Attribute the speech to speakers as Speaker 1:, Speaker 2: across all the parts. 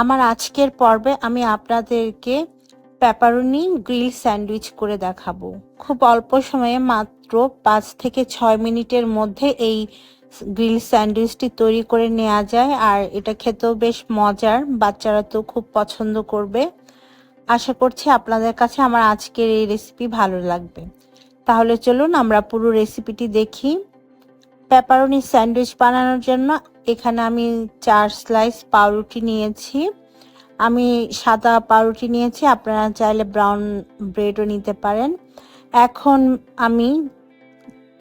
Speaker 1: আমার আজকের পর্বে আমি আপনাদেরকে প্যাপারনি গ্রিল স্যান্ডউইচ করে দেখাবো। খুব অল্প সময়ে মাত্র পাঁচ থেকে ছয় মিনিটের মধ্যে এই গ্রিল স্যান্ডউইচটি তৈরি করে নেওয়া যায়। আর এটা খেতেও বেশ মজার, বাচ্চারা তো খুব পছন্দ করবে। আশা করছি আপনাদের কাছে আমার আজকের এই রেসিপি ভালো লাগবে। তাহলে চলুন আমরা পুরো রেসিপিটি দেখি। পেপারনি স্যান্ডউইচ বানানোর জন্য এখানে আমি চার স্লাইস পাউরুটি নিয়েছি। আমি সাদা পাউরুটি নিয়েছি, আপনারা চাইলে ব্রাউন ব্রেডও নিতে পারেন। এখন আমি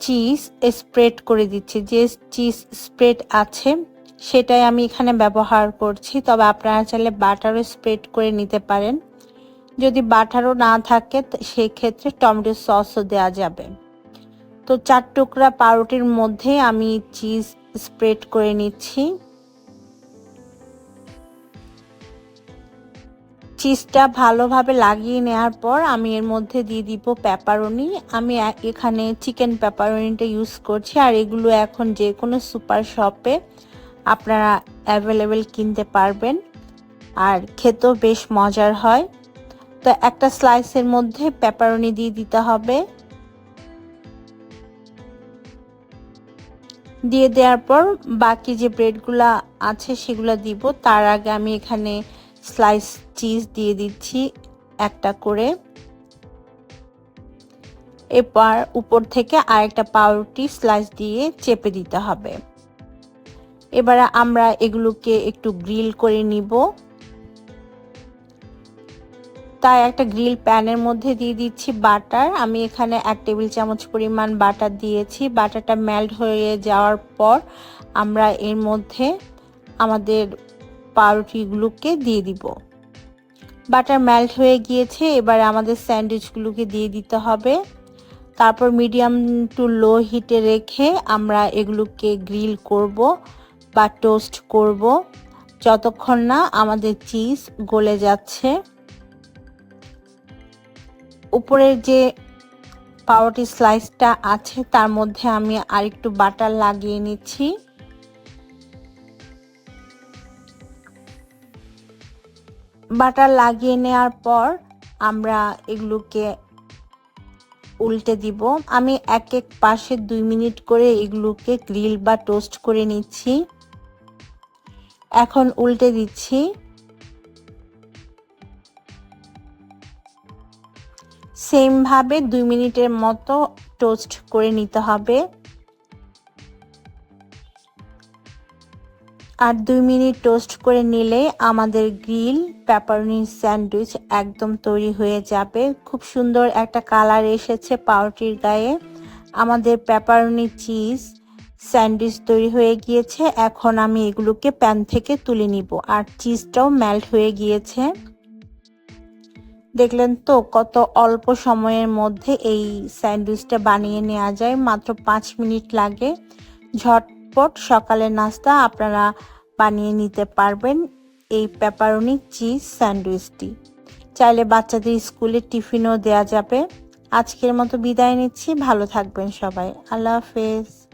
Speaker 1: চিজ স্প্রেড করে দিচ্ছি, যে চিজ স্প্রেড আছে সেটাই আমি এখানে ব্যবহার করছি। তবে আপনারা চাইলে বাটারও স্প্রেড করে নিতে পারেন। যদি বাটারও না থাকে সেক্ষেত্রে টমেটো সসও দেওয়া যাবে। তো চার টুকরা পাউরুটির মধ্যে আমি চিজ স্প্রেড করে নিচ্ছি। চিজটা ভালোভাবে লাগিয়ে নেওয়ার পর আমি এর মধ্যে দিয়ে দিব পেপারনি আমি এখানে চিকেন পেপারনিটা ইউজ করছি আর এগুলো এখন যে কোনো সুপার শপে আপনারা অ্যাভেলেবেল কিনতে পারবেন আর খেতেও বেশ মজার হয়। তো একটা স্লাইসের মধ্যে পেপারনি দিয়ে দিতে হবে। দিয়ে দেওয়ার পর বাকি যে ব্রেডগুলো আছে সেগুলো দিব। তার আগে আমি এখানে স্লাইস চিজ দিয়ে দিচ্ছি একটা করে। এরপর উপর থেকে আরেকটা পাউরুটি স্লাইস দিয়ে চেপে দিতে হবে। এবারে আমরা এগুলোকে একটু গ্রিল করে নিব। তাই একটা গ্রিল প্যানের মধ্যে দিয়ে দিচ্ছি বাটার। আমি এখানে এক টেবিল চামচ পরিমাণ বাটার দিয়েছি। বাটারটা মেল্ট হয়ে যাওয়ার পর আমরা এর মধ্যে আমাদের পাউরুটিগুলোকে দিয়ে দিব। বাটার মেল্ট হয়ে গিয়েছে, এবার আমাদের স্যান্ডউইচগুলোকে দিয়ে দিতে হবে। তারপর মিডিয়াম টু লো হিটে রেখে আমরা এগুলোকে গ্রিল করব বা টোস্ট করব। যতক্ষণ না আমাদের চিজ গলে যাচ্ছে। উপরের যে পাউরুটি স্লাইসটা আছে, তার মধ্যে আমি আরেকটু বাটার লাগিয়ে নিচ্ছি। বাটার লাগিয়ে নেওয়ার পর আমরা এগুলোকে উল্টে দিব। আমি এক এক পাশে দুই মিনিট করে এগুলোকে গ্রিল বা টোস্ট করে নিচ্ছি। এখন উল্টে দিচ্ছি। সেমভাবে দুই মিনিটের মতো টোস্ট করে নিতে হবে। আর দুই মিনিট টোস্ট করে নিলে আমাদের গ্রিল প্যাপারনি স্যান্ডউইচ একদম তৈরি হয়ে যাবে। খুব সুন্দর একটা কালার এসেছে পাউরুটির গায়ে। আমাদের প্যাপারনি চিজ স্যান্ডউইচ তৈরি হয়ে গিয়েছে। এখন আমি এগুলোকে প্যান থেকে তুলে নিব। আর চিজটাও মেল্ট হয়ে গিয়েছে। দেখলেন তো কত অল্প সময়ের মধ্যে এই স্যান্ডউইচটা বানিয়ে নেওয়া যায়, মাত্র পাঁচ মিনিট লাগে। ঝটপট সকালের নাস্তা আপনারা বানিয়ে নিতে পারবেন এই পেপারনি চিজ স্যান্ডউইচটি। চাইলে বাচ্চাদের স্কুলে টিফিনও দেওয়া যাবে। আজকের মতো বিদায় নিচ্ছি, ভালো থাকবেন সবাই। আল্লাহ হাফেজ।